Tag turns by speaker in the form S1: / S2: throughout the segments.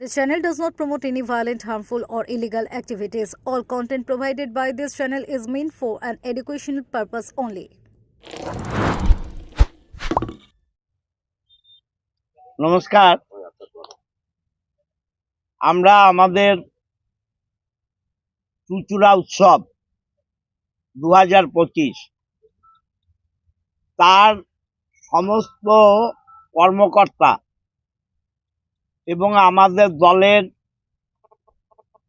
S1: This channel does not promote any violent, harmful, or illegal activities. All content provided by this channel is meant for an educational purpose only.
S2: নমস্কার আমরা আমাদের চুচুড়া উৎসব দু হাজার পঁচিশ তার সমস্ত কর্মকর্তা এবং আমাদের দলের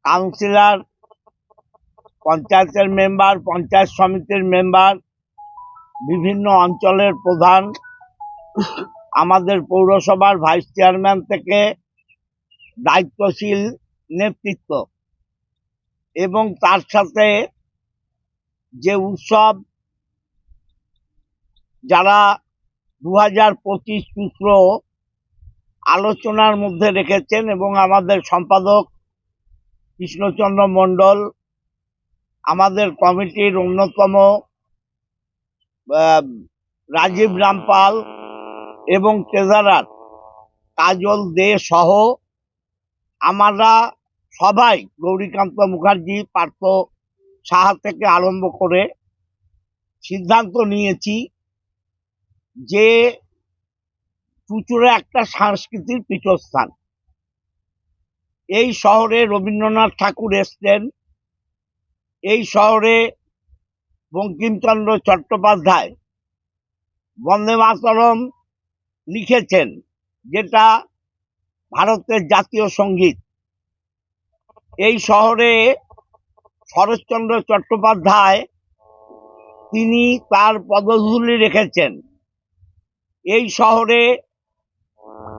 S2: কাউন্সিলর, পঞ্চায়েতের মেম্বার, পঞ্চায়েত সমিতির মেম্বার, বিভিন্ন অঞ্চলের প্রধান, আমাদের পৌরসভার ভাইস চেয়ারম্যান থেকে দায়িত্বশীল নেতৃত্ব এবং তার সাথে যে উৎসব, যারা দু হাজার পঁচিশ সূত্র আলোচনার মধ্যে রেখেছেন এবং আমাদের সম্পাদক কৃষ্ণচন্দ্র মণ্ডল, আমাদের কমিটির অন্যতম রাজীব রামপাল এবং ট্রেজারার কাজল দে সহ আমরা সবাই গৌরীকান্ত মুখার্জি, পার্থ সাহা থেকে আরম্ভ করে সিদ্ধান্ত নিয়েছি যে চুচুড়ে একটা সাংস্কৃতিক পীঠস্থান। এই শহরে রবীন্দ্রনাথ ঠাকুর এসছেন। এই শহরে বঙ্কিমচন্দ্র চট্টোপাধ্যায় বন্দে মাতরম লিখেছেন, যেটা ভারতের জাতীয় সংগীত। এই শহরে শরৎচন্দ্র চট্টোপাধ্যায় তিনি তার পদধূলি রেখেছেন। এই শহরে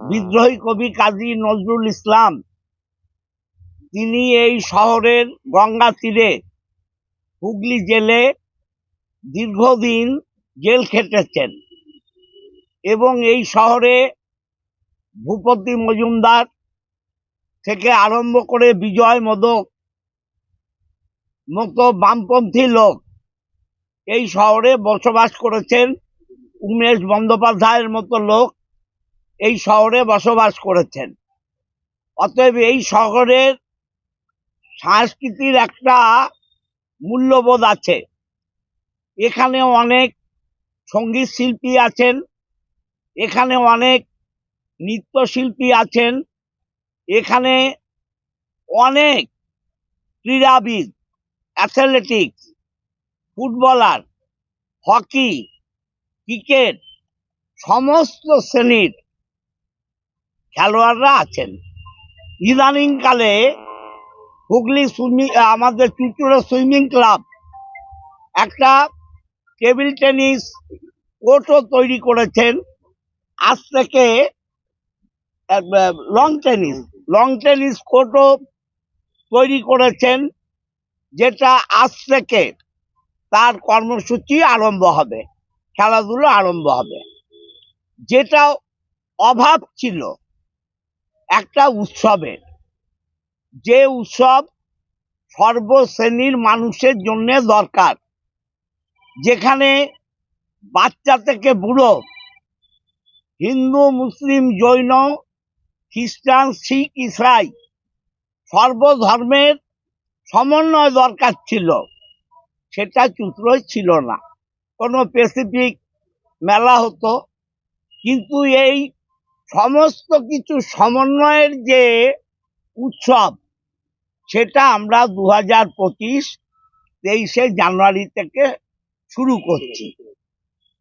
S2: বিদ্রোহী কবি কাজী নজরুল ইসলাম, তিনি এই শহরের গঙ্গা তীরে হুগলি জেলে দীর্ঘদিন জেল খেটেছেন এবং এই শহরে ভূপতি মজুমদার থেকে আরম্ভ করে বিজয় মোদক মতো বামপন্থী লোক এই শহরে বসবাস করেছেন উমেশ বন্দ্যোপাধ্যায়ের মতো লোক। এই শহরে বসবাস করেছেন। অতএব এই শহরের সংস্কৃতির একটা মূল্যবোধ আছে। এখানে অনেক সংগীত শিল্পী আছেন, এখানে অনেক নৃত্যশিল্পী আছেন, এখানে অনেক ক্রীড়াবিদ অ্যাথলেটিক্স ফুটবলার হকি ক্রিকেট সমস্ত শ্রেণির খেলোয়াড়রা আছেন। ইদানিংকালে হুগলি সুইমিং আমাদের চুচুড়ো সুইমিং ক্লাব একটা টেবিল টেনিস কোর্টও তৈরি করেছেন। আজ থেকে লং টেনিস লং টেনিস কোর্টও তৈরি করেছেন, যেটা আজ থেকে তার কর্মসূচি আরম্ভ হবে, খেলাধুলো আরম্ভ হবে। যেটা অভাব ছিল একটা উৎসবের। যে উৎসব সর্বশ্রেণীর মানুষের জন্য দরকার। যেখানে বাচ্চা থেকে বুড়ো, হিন্দু, মুসলিম, জৈন, খ্রিস্টান, শিখ, ইসরাই সর্বধর্মের সমন্বয় দরকার ছিল। সেটা চুত্রই ছিল না। কোনো স্পেসিফিক মেলা হতো। কিন্তু এই সমস্ত কিছু সমন্বয়ের যে উৎসব, সেটা আমরা দু হাজার পঁচিশ তেইশে জানুয়ারি থেকে শুরু করছি।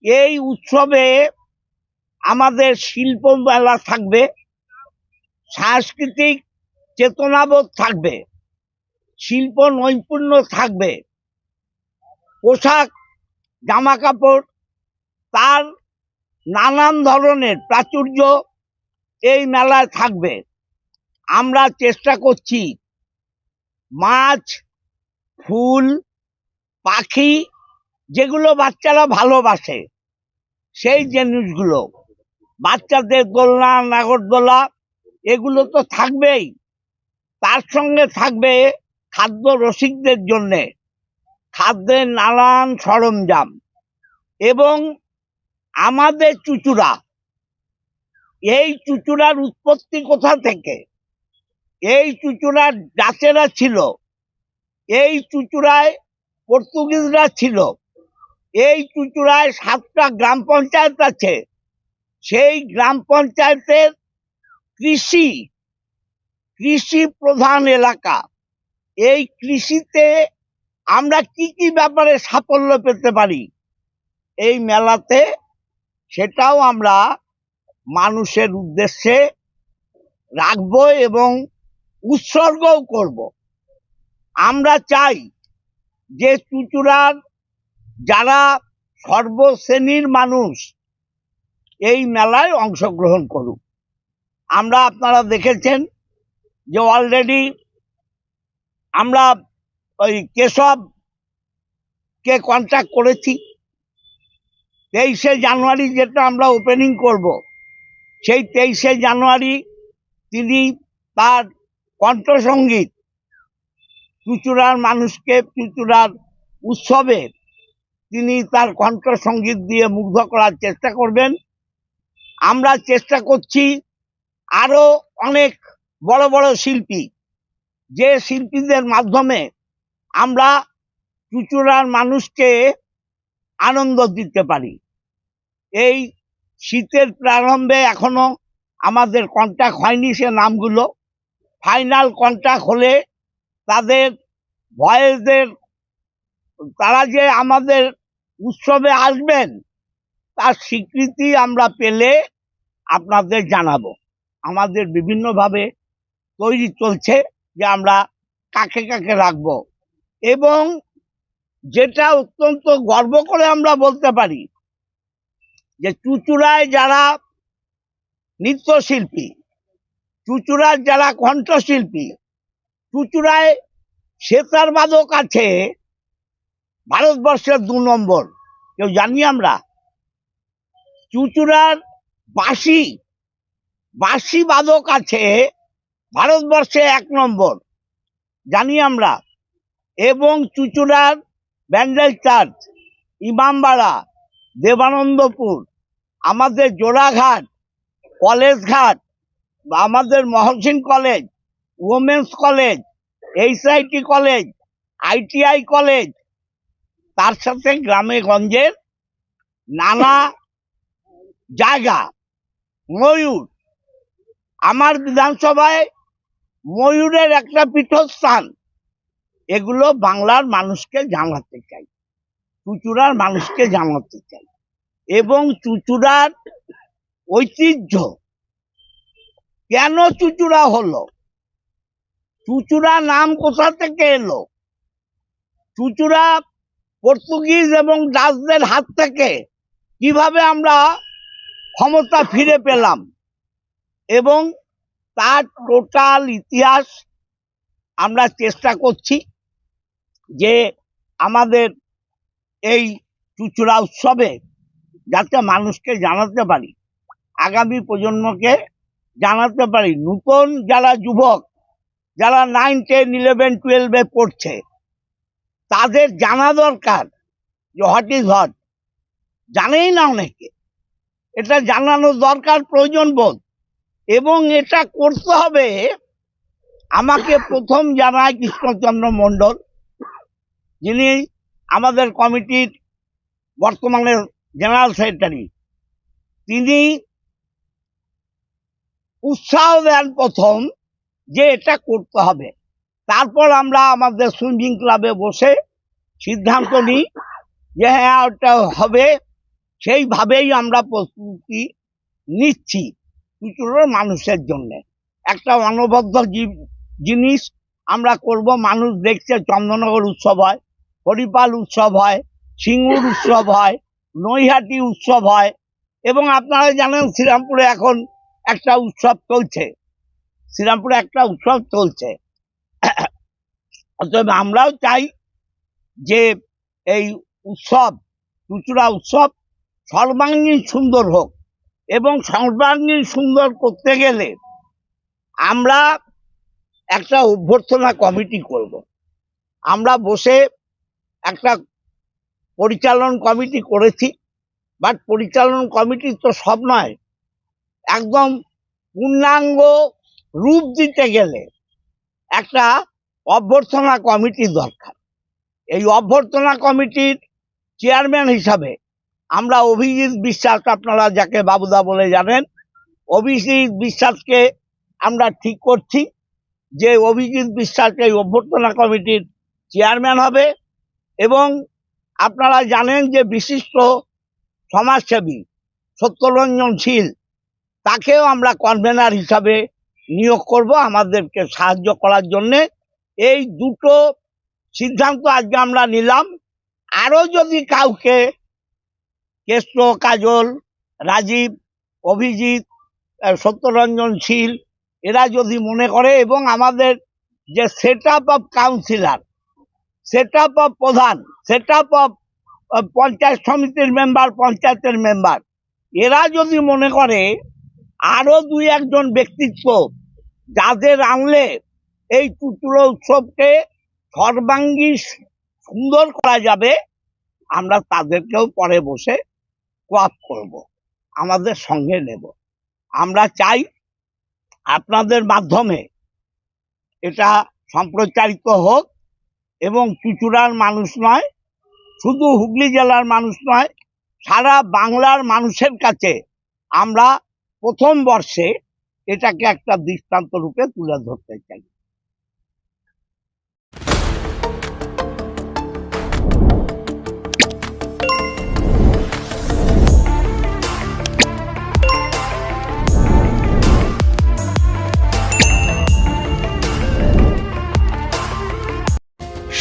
S2: এই উৎসবে আমাদের শিল্প মেলা থাকবে, সাংস্কৃতিক চেতনাবোধ থাকবে, শিল্প নৈপুণ্য থাকবে, পোশাক জামা কাপড় তার নানান ধরনের প্রাচুর্য এই মেলায় থাকবে। আমরা চেষ্টা করছি। মাছ, ফুল, পাখি, যেগুলো বাচ্চারা ভালোবাসে, সেই জিনিসগুলো। বাচ্চাদের দোলনা, নাগরদোলা, এগুলো তো থাকবেই। তার সঙ্গে থাকবে খাদ্য রসিকদের জন্যে খাদ্যের নানান সরঞ্জাম এবং আমাদের চুচুড়া। এই চুচুড়ার উৎপত্তি কোথা থেকে? এই চুচুড়ার ডাচেরা ছিল। এই চুচুড়ায় পর্তুগিজরা ছিল। এই চুচুড়ায় সাতটা গ্রাম পঞ্চায়েত আছে। সেই গ্রাম পঞ্চায়েতের কৃষি কৃষি প্রধান এলাকা। এই কৃষিতে আমরা কি কি ব্যাপারে সাফল্য পেতে পারি? এই মেলাতে সেটাও আমরা মানুষের উদ্দেশ্যে রাখব এবং উৎসর্গও করব। আমরা চাই যে চুচুড়ার যারা সর্বশ্রেণীর মানুষ এই মেলায় অংশগ্রহণ করুক। আমরা আপনারা দেখেছেন যে অলরেডি আমরা ওই কেশবকে কন্ট্যাক্ট করেছি। তেইশে জানুয়ারি যেটা আমরা ওপেনিং করব সেই তেইশে জানুয়ারি তিনি তার কণ্ঠসঙ্গীত চুচুড়ার মানুষকে চুচুড়ার উৎসবে তিনি তার কণ্ঠসঙ্গীত দিয়ে মুগ্ধ করার চেষ্টা করবেন। আমরা চেষ্টা করছি আরও অনেক বড় বড় শিল্পী, যে শিল্পীদের মাধ্যমে আমরা চুচুড়ার মানুষকে আনন্দ দিতে পারি। এই শীতের প্রারম্ভে এখনও আমাদের কন্ট্যাক্ট হয়নি সে নামগুলো। ফাইনাল কন্ট্যাক্ট হলে তাদের ভয়েসদের, তারা যে আমাদের উৎসবে আসবেন, তার স্বীকৃতি আমরা পেলে আপনাদের জানাব। আমাদের বিভিন্নভাবে তৈরি চলছে যে আমরা কাকে কাকে রাখব। এবং যেটা অত্যন্ত গর্ব করে আমরা বলতে পারি যে চুচুড়ায় যারা নৃত্যশিল্পী, চুচুড়ার যারা কণ্ঠশিল্পী, চুচুড়ায় সেতার বাদক আছে, ভারতবর্ষের দু নম্বর। কেউ জানি আমরা? চুচুড়ার বাঁশি বাঁশি বাদক আছে ভারতবর্ষে এক নম্বর। জানি আমরা? এবং চুচুড়ার ব্যান্ডেল চার্চ, ইমামবাড়া, দেবানন্দপুর। আমাদের জোড়াঘাট, কলেজ ঘাট, আমাদের Mohsin college women's college HIT college ITI college, তার সাথে গ্রামে গঞ্জের নানা জায়গা, ময়ূর। আমার বিধানসভায় ময়ূরের একটা পীঠস্থান, এগুলো বাংলার মানুষকে জানাতে চাই, চুচুড়ার মানুষকে জানাতে চাই। এবং চুচুড়ার ঐতিহ্য। কেন চুচুড়া হলো? চুচুড়া নাম কোথা থেকে এলো? চুচুড়া পর্তুগিজ এবং ডাচদের হাত থেকে কীভাবে আমরা ক্ষমতা ফিরে পেলাম এবং তার টোটাল ইতিহাস আমরা চেষ্টা করছি যে আমাদের এই চুচুড়া উৎসবে যাতে মানুষকে জানাতে পারি। আগামী প্রজন্মকে জানাতে পারি। নূতন যারা যুবক, যারা নাইন টেন ইলেভেন টুয়েলভে পড়ছে, তাদের জানা দরকার যে হট ইজ হট জানেই না অনেকে। এটা জানানোর দরকার প্রয়োজন বোধ। এবং এটা করতে হবে আমাকে প্রথম জানায় কৃষ্ণচন্দ্র মণ্ডল, যিনি আমাদের কমিটির বর্তমানে জেনারেল সেক্রেটারি। তিনি উৎসাহ দেন প্রথম যে এটা করতে হবে। তারপর আমরা আমাদের সুইমিং ক্লাবে বসে সিদ্ধান্ত নিই যে হ্যাঁ ওটা হবে। সেইভাবেই আমরা প্রস্তুতি নিচ্ছি চুচুড়োর মানুষের জন্য। একটা অনবদ্য জি- জিনিস আমরা করব। মানুষ দেখছে চন্দননগর উৎসব হয়, হরিপাল উৎসব হয়, সিঙ্গুর উৎসব হয় নৈহাটি উৎসব হয় এবং আপনারা জানেন শ্রীরামপুরে এখন একটা উৎসব চলছে। শ্রীরামপুরে একটা উৎসব চলছে। অতএব আমরাও চাই যে এই উৎসব, চুচুড়া উৎসব সর্বাঙ্গীন সুন্দর হোক এবং সর্বাঙ্গীন সুন্দর করতে গেলে আমরা একটা অভ্যর্থনা কমিটি করব। আমরা বসে একটা পরিচালন কমিটি করেছি বাট পরিচালন কমিটি তো সব নয়। একদম পূর্ণাঙ্গ রূপ দিতে গেলে একটা অভ্যর্থনা কমিটি দরকার। এই অভ্যর্থনা কমিটির চেয়ারম্যান হিসাবে আমরা অভিজিৎ বিশ্বাস, আপনারা যাকে বাবুদা বলে জানেন, অভিজিৎ বিশ্বাসকে আমরা ঠিক করছি যে অভিজিৎ বিশ্বাস এই অভ্যর্থনা কমিটির চেয়ারম্যান হবে এবং আপনারা জানেন যে বিশিষ্ট সমাজসেবী সত্যরঞ্জন শীল তাকেও আমরা কনভেনার হিসাবে নিয়োগ করব আমাদেরকে সাহায্য করার জন্যে। এই দুটো সিদ্ধান্ত আজকে আমরা নিলাম। আরও যদি কাউকে কেষ্ট কাজল, রাজীব, অভিজিৎ সত্যরঞ্জন শীল এরা যদি মনে করে এবং আমাদের যে set up of councillor set up of pradhan, set up of panchayat সমিতির মেম্বার পঞ্চায়েতের মেম্বার এরা যদি মনে করে আরও দুই একজন ব্যক্তিত্ব যাদের আনলে এই চুচুড়ো উৎসবকে সর্বাঙ্গী সুন্দর করা যাবে, আমরা তাদেরকেও পরে বসে কোয়াপ করব, আমাদের সঙ্গে নেব। আমরা চাই আপনাদের মাধ্যমে এটা সম্প্রচারিত হোক এবং চুচুড়ার মানুষ নয়, শুধু হুগলি জেলার মানুষ নয়, সারা বাংলার মানুষের কাছে আমরা প্রথম বর্ষে এটাকে একটা দৃষ্টান্ত রূপে তুলে ধরতে চাই।